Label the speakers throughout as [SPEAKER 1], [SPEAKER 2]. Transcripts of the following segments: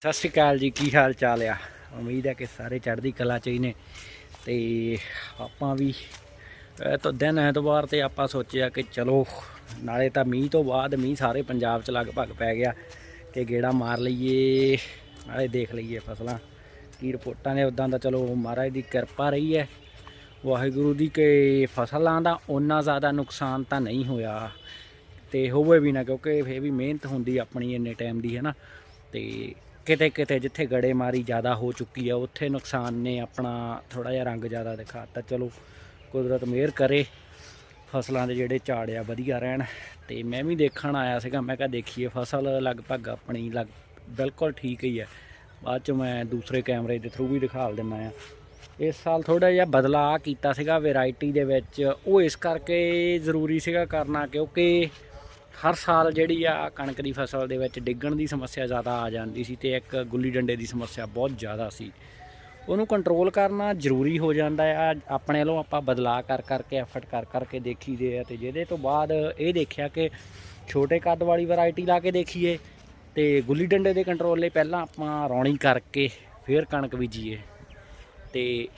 [SPEAKER 1] ਸਤਿ ਸ਼੍ਰੀ ਅਕਾਲ ਜੀ, ਕੀ ਹਾਲ ਚਾਲ ਆ? ਉਮੀਦ ਹੈ ਕਿ ਸਾਰੇ ਚੜ੍ਹਦੀ ਕਲਾ ਚ ਹੀ ਨੇ। ਤੇ ਆਪਾਂ ਵੀ ਤਾਂ ਦਿਨ ਐਤਵਾਰ ਤੇ ਆਪਾਂ ਸੋਚਿਆ ਕਿ ਚਲੋ, ਨਾਲੇ ਤਾਂ ਮੀਂਹ ਤੋਂ ਬਾਅਦ ਮੀਂਹ ਸਾਰੇ ਪੰਜਾਬ ਚ ਲਗਭਗ ਪੈ ਗਿਆ। ਕਿ ਗੇੜਾ ਮਾਰ ਲਈਏ, ਨਾਲੇ ਦੇਖ ਲਈਏ ਫਸਲਾਂ। ਕੀ ਰਿਪੋਰਟਾਂ ਨੇ ਉਦਾਂ ਦਾ ਚਲੋ ਮਹਾਰਾਜ ਦੀ ਕਿਰਪਾ ਰਹੀ ਹੈ। ਵਾਹਿਗੁਰੂ ਦੀ ਕਿ ਫਸਲਾਂ ਦਾ ਓਨਾ ਜ਼ਿਆਦਾ ਨੁਕਸਾਨ ਤਾਂ ਨਹੀਂ ਹੋਇਆ। ਤੇ ਹੋਵੇ ਵੀ ਨਾ, ਕਿਉਂਕਿ ਫੇਰ ਵੀ ਮਿਹਨਤ ਹੁੰਦੀ ਆਪਣੀ ਇੰਨੇ ਟਾਈਮ ਦੀ ਹੈ ਨਾ ਤੇ ਕਿਤੇ ਕਿਤੇ ਜਿੱਥੇ ਗੜੇਮਾਰੀ ਜ਼ਿਆਦਾ ਹੋ ਚੁੱਕੀ ਆ, ਉੱਥੇ ਨੁਕਸਾਨ ਨੇ ਆਪਣਾ ਥੋੜਾ ਜਿਹਾ ਰੰਗ ਜ਼ਿਆਦਾ ਦਿਖਾਤਾ। ਚਲੋ, ਕੁਦਰਤ ਮਿਹਰ ਕਰੇ, ਫਸਲਾਂ ਦੇ ਜਿਹੜੇ ਝਾੜ ਆ, ਵਧੀਆ ਰਹਿਣ। ਤੇ ਮੈਂ ਵੀ ਦੇਖਣ ਆਇਆ ਸੀਗਾ, ਮੈਂ ਕਿਹਾ ਦੇਖੀਏ, ਫਸਲ ਲਗਭਗ ਆਪਣੀ ਲਗ, ਬਿਲਕੁਲ ਠੀਕ ਹੀ ਹੈ ਬਾਅਦ ਚ ਮੈਂ ਦੂਸਰੇ ਕੈਮਰੇ ਦੇ ਥਰੂ ਵੀ ਦਿਖਾ ਦਿੰਦਾ ਆ। ਇਸ ਸਾਲ ਥੋੜਾ ਜਿਹਾ ਬਦਲਾਅ ਕੀਤਾ ਸੀਗਾ ਵੈਰਾਈਟੀ ਦੇ ਵਿੱਚ। ਉਹ ਇਸ ਕਰਕੇ ਜ਼ਰੂਰੀ ਸੀਗਾ ਕਰਨਾ, ਕਿਉਂਕਿ ਹਰ ਸਾਲ ਜਿਹੜੀ ਆ ਕਣਕ ਦੀ ਫਸਲ ਦੇ ਵਿੱਚ ਡਿੱਗਣ ਦੀ ਸਮੱਸਿਆ ਜ਼ਿਆਦਾ ਆ ਜਾਂਦੀ ਸੀ ਤੇ ਇੱਕ ਗੁੱਲੀ ਡੰਡੇ ਦੀ ਸਮੱਸਿਆ ਬਹੁਤ ਜ਼ਿਆਦਾ ਸੀ। ਉਹਨੂੰ ਕੰਟਰੋਲ ਕਰਨਾ ਜ਼ਰੂਰੀ ਹੋ ਜਾਂਦਾ ਆ। ਆਪਣੇ ਵੱਲੋਂ ਆਪਾਂ ਬਦਲਾਅ ਕਰ ਕਰਕੇ ਐਫਰਟ ਕਰ ਕਰਕੇ ਦੇਖੀਦੇ ਆ ਤੇ ਜਿਹਦੇ ਤੋਂ ਬਾਅਦ ਇਹ ਦੇਖਿਆ ਕਿ ਛੋਟੇ ਕੱਦ ਵਾਲੀ ਵੈਰਾਈਟੀ ਲਾ ਕੇ ਦੇਖੀਏ ਤੇ ਗੁੱਲੀ ਡੰਡੇ ਦੇ ਕੰਟਰੋਲ ਲਈ ਪਹਿਲਾਂ ਆਪਾਂ ਰੌਣੀ ਕਰਕੇ ਫਿਰ ਕਣਕ ਬੀਜੀਏ। ਤੇ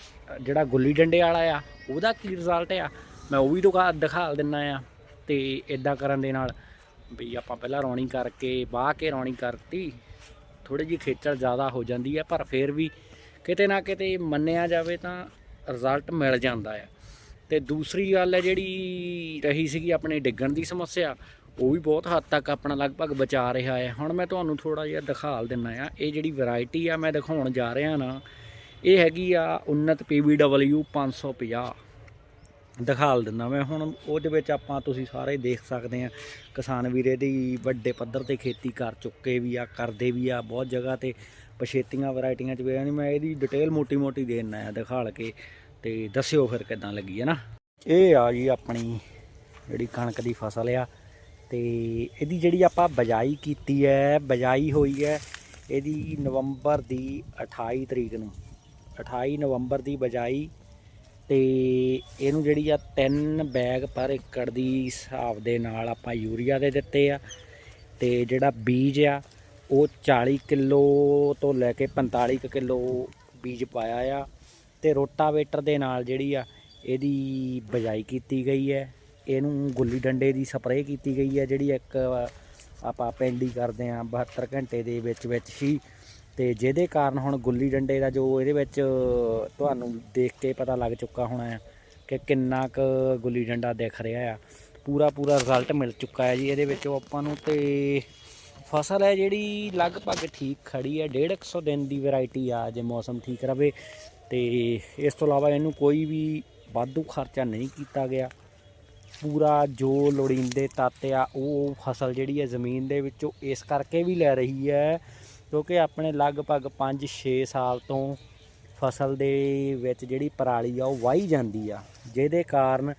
[SPEAKER 1] ਜਿਹੜਾ ਗੁੱਲੀ ਡੰਡੇ ਵਾਲਾ ਆ, ਉਹਦਾ ਕੀ ਰਿਜ਼ਲਟ ਆ? ਮੈਂ ਉਹ ਵੀ ਦਿਖਾ ਦਿਖਾ ਦਿੰਨਾ ਆ ਤੇ ਇਦਾਂ ਕਰਨ ਦੇ ਨਾਲ ਵੀ ਆਪਾਂ ਪਹਿਲਾਂ ਰੌਣੀ ਕਰਕੇ ਬਾਹ ਕੇ ਰੌਣੀ ਕਰਤੀ। ਥੋੜੀ ਜਿਹੀ ਖੇਚਲ ਜ਼ਿਆਦਾ ਹੋ ਜਾਂਦੀ ਹੈ, ਪਰ ਫਿਰ ਵੀ ਕਿਤੇ ਨਾ ਕਿਤੇ ਮੰਨਿਆ ਜਾਵੇ ਤਾਂ ਰਿਜ਼ਲਟ ਮਿਲ ਜਾਂਦਾ ਹੈ। ਤੇ ਦੂਸਰੀ ਗੱਲ ਹੈ ਜਿਹੜੀ ਰਹੀ ਸੀਗੀ ਆਪਣੇ ਡਿੱਗਣ ਦੀ ਸਮੱਸਿਆ, ਉਹ ਵੀ ਬਹੁਤ ਹੱਦ ਤੱਕ ਆਪਣਾ ਲਗਭਗ ਬਚਾ ਰਿਹਾ ਹੈ। ਹੁਣ ਮੈਂ ਤੁਹਾਨੂੰ ਥੋੜਾ ਜਿਹਾ ਦਿਖਾਲ ਦਿੰਨਾ ਆ ਇਹ ਜਿਹੜੀ ਵੈਰਾਈਟੀ ਆ ਮੈਂ ਦਿਖਾਉਣ ਜਾ ਰਿਹਾ ਨਾ, ਇਹ ਹੈਗੀ ਆ ਉન્નਤ PBW 550 ਦਿਖਾਲ ਦਿੰਦਾ ਮੈਂ। ਹੁਣ ਉਹਦੇ ਵਿੱਚ ਆਪਾਂ ਤੁਸੀਂ ਸਾਰੇ ਦੇਖ ਸਕਦੇ ਆ, ਕਿਸਾਨ ਵੀਰੇ ਦੀ ਵੱਡੇ ਪੱਧਰ ਤੇ ਖੇਤੀ ਕਰ ਚੁੱਕੇ ਵੀ ਆ, ਕਰਦੇ ਵੀ ਆ, ਬਹੁਤ ਜਗ੍ਹਾ ਤੇ ਪਛੇਤੀਆਂ ਵੈਰਾਈਟੀਆਂ ਚ ਵੀ ਮੈਂ ਇਹਦੀ ਡਿਟੇਲ ਮੋਟੀ ਮੋਟੀ ਦੇ ਦਿੰਦਾ ਆ ਦਿਖਾਲ ਕੇ ਤੇ ਦੱਸਿਓ ਫਿਰ ਕਿਦਾਂ ਲੱਗੀ ਹੈ ਨਾ। ਇਹ ਆ ਜੀ ਆਪਣੀ ਜਿਹੜੀ ਕਣਕ ਦੀ ਫਸਲ ਆ ਤੇ ਇਹਦੀ ਜਿਹੜੀ ਆਪਾਂ ਬਜਾਈ ਕੀਤੀ ਹੈ ਬਜਾਈ ਹੋਈ ਹੈ ਇਹਦੀ ਨਵੰਬਰ ਦੀ 28 ਤਰੀਕ ਨੂੰ। 28 ਨਵੰਬਰ ਦੀ ਬਜਾਈ ਤੇ ਇਹਨੂੰ ਜਿਹੜੀ ਆ ਤਿੰਨ ਬੈਗ ਪਰ ਏਕੜ ਦੀ ਹਿਸਾਬ ਦੇ ਨਾਲ ਆਪਾਂ ਯੂਰੀਆ ਦੇ ਦਿੱਤੇ ਆ। ਤੇ ਜਿਹੜਾ ਬੀਜ ਆ, ਉਹ 40 ਕਿਲੋ ਤੋਂ ਲੈ ਕੇ 45 ਕੁ ਕਿਲੋ ਬੀਜ ਪਾਇਆ ਆ। ਤੇ ਰੋਟਾਵੇਟਰ ਦੇ ਨਾਲ ਜਿਹੜੀ ਆ, ਇਹਦੀ ਬਜਾਈ ਕੀਤੀ ਗਈ ਹੈ। ਇਹਨੂੰ ਗੁੱਲੀ ਡੰਡੇ ਦੀ ਸਪਰੇਅ ਕੀਤੀ ਗਈ ਹੈ, ਜਿਹੜੀ ਇੱਕ ਆਪਾਂ ਪੈਂਡੀ ਕਰਦੇ ਆ 72 ਘੰਟੇ ਦੇ ਵਿੱਚ ਵਿੱਚ ਹੀ। ਤੇ ਜਿਹਦੇ ਕਾਰਨ ਹੁਣ ਗੁੱਲੀ ਡੰਡੇ ਦਾ ਜੋ ਇਹਦੇ ਵਿੱਚ ਤੁਹਾਨੂੰ ਦੇਖ ਕੇ ਪਤਾ ਲੱਗ ਚੁੱਕਾ ਹੋਣਾ ਹੈ ਕਿ ਕਿੰਨਾ ਕੁ ਗੁੱਲੀ ਡੰਡਾ ਦਿਖ ਰਿਹਾ ਆ। ਪੂਰਾ ਪੂਰਾ ਰਿਜ਼ਲਟ ਮਿਲ ਚੁੱਕਾ ਹੈ ਜੀ। ਇਹਦੇ ਵਿੱਚ ਆਪਾਂ ਨੂੰ ਤੇ ਫਸਲ ਹੈ ਜਿਹੜੀ ਲਗਭਗ ਠੀਕ ਖੜੀ ਹੈ। 150 ਦਿਨ ਦੀ ਵੈਰਾਈਟੀ ਆ, ਜੇ ਮੌਸਮ ਠੀਕ ਰਵੇ। ਤੇ ਇਸ ਤੋਂ ਇਲਾਵਾ ਇਹਨੂੰ ਕੋਈ ਵੀ ਵਾਧੂ ਖਰਚਾ ਨਹੀਂ ਕੀਤਾ ਗਿਆ। ਪੂਰਾ ਜੋ ਲੋੜੀਂਦੇ ਤੱਤ ਆ, ਉਹ ਫਸਲ ਜਿਹੜੀ ਹੈ ਜ਼ਮੀਨ ਦੇ ਵਿੱਚੋਂ ਇਸ ਕਰਕੇ ਵੀ ਲੈ ਰਹੀ ਹੈ ਕਿਉਂਕਿ ਆਪਣੇ ਲਗਭਗ 5-6 ਸਾਲ ਤੋਂ ਫਸਲ ਦੇ ਵਿੱਚ ਜਿਹੜੀ ਪਰਾਲੀ ਆ ਉਹ ਵਾਹੀ ਜਾਂਦੀ ਆ, ਜਿਹਦੇ ਕਾਰਨ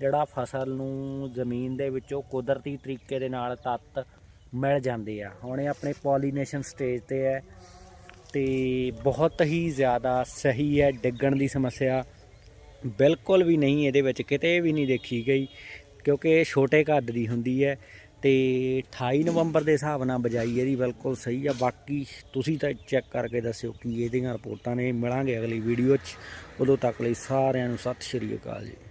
[SPEAKER 1] ਜਿਹੜਾ ਫਸਲ ਨੂੰ ਜ਼ਮੀਨ ਦੇ ਵਿੱਚੋਂ ਕੁਦਰਤੀ ਤਰੀਕੇ ਦੇ ਨਾਲ ਤੱਤ ਮਿਲ ਜਾਂਦੇ ਆ। ਹੁਣ ਇਹ ਆਪਣੇ ਪੋਲੀਨੇਸ਼ਨ ਸਟੇਜ ਤੇ ਹੈ ਤੇ ਬਹੁਤ ਹੀ ਜ਼ਿਆਦਾ ਸਹੀ ਹੈ, ਡਿੱਗਣ ਦੀ ਸਮੱਸਿਆ ਬਿਲਕੁਲ ਵੀ ਨਹੀਂ ਇਹਦੇ ਵਿੱਚ ਕਿਤੇ ਵੀ ਨਹੀਂ ਦੇਖੀ ਗਈ, ਕਿਉਂਕਿ ਇਹ ਛੋਟੇ ਕੱਦ ਦੀ ਹੁੰਦੀ ਹੈ। ਤੇ 28 ਨਵੰਬਰ ਦੇ ਹਿਸਾਬ ਨਾਲ ਬਜਾਈ ਇਹਦੀ, ਬਿਲਕੁਲ ਸਹੀ ਆ। ਬਾਕੀ ਤੁਸੀਂ ਤਾਂ ਚੈੱਕ ਕਰਕੇ ਦੱਸਿਓ ਕਿ ਇਹਦੀਆਂ ਰਿਪੋਰਟਾਂ ਨੇ। ਮਿਲਾਂਗੇ ਅਗਲੀ ਵੀਡੀਓ 'ਚ। ਉਦੋਂ ਤੱਕ ਲਈ ਸਾਰਿਆਂ ਨੂੰ ਸਤਿ ਸ਼੍ਰੀ ਅਕਾਲ ਜੀ।